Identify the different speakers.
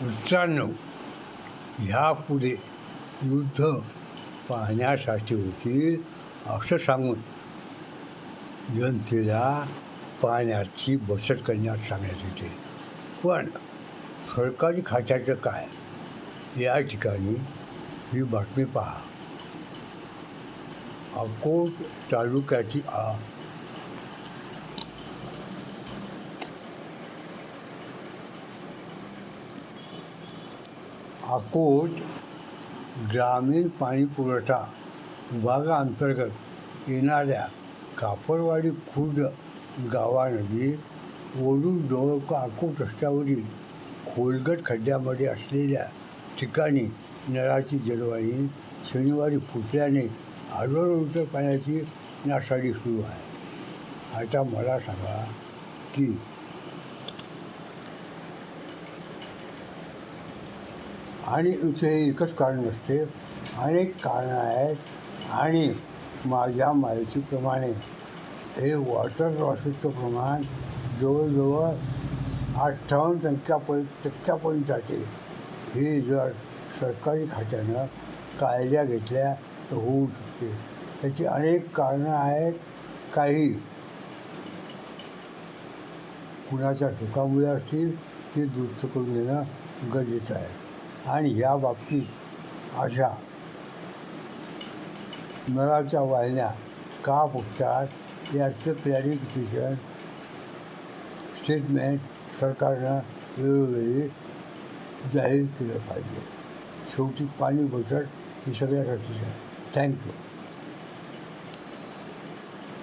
Speaker 1: वृक्षांनो ह्या पुढे युद्ध पाहण्यासाठी होतील असं सांगून जनतेला पाण्याची बचत करण्यास सांगण्यात येते. पण सरकारी खात्याचं काय? या ठिकाणी ही बातमी पहा. अकोट तालुक्याची आ अकोट ग्रामीण पाणी पुरवठा विभागाअंतर्गत येणाऱ्या कापडवाडी खुर्द गावानजीक वडूर जवळ अकोट रस्त्यावरील खोलगट खड्ड्यामध्ये असलेल्या ठिकाणी नळाची जलवाहिनी शनिवारी फुटल्याने हजारो लिटर पाण्याची नासाडी सुरू आहे. आता मला सांगा की आणि इथे एकच कारण नसते अनेक कारणं आहेत आणि माझ्या माहितीप्रमाणे हे वॉटर लॉसेसचं प्रमाण जवळजवळ अठ्ठावन्न टक्क्यापर्यंत टक्क्यापर्यंत जाते. हे जर सरकारी खात्यानं कायद्या घेतल्या तर होऊ शकते. त्याची अनेक कारणं आहेत. काही कुणाच्या चुकामुळे असतील ते दुरुस्त करून देणं गरजेचं आहे. आणि ह्या बाबतीत अशा नळाच्या वाहिन्या का फुटतात याचं क्लॅरिफिकेशन स्टेटमेंट सरकारनं वेळोवेळी जाहीर केलं पाहिजे. शेवटी पाणी बचत ही सगळ्यासाठीच आहे. थँक्यू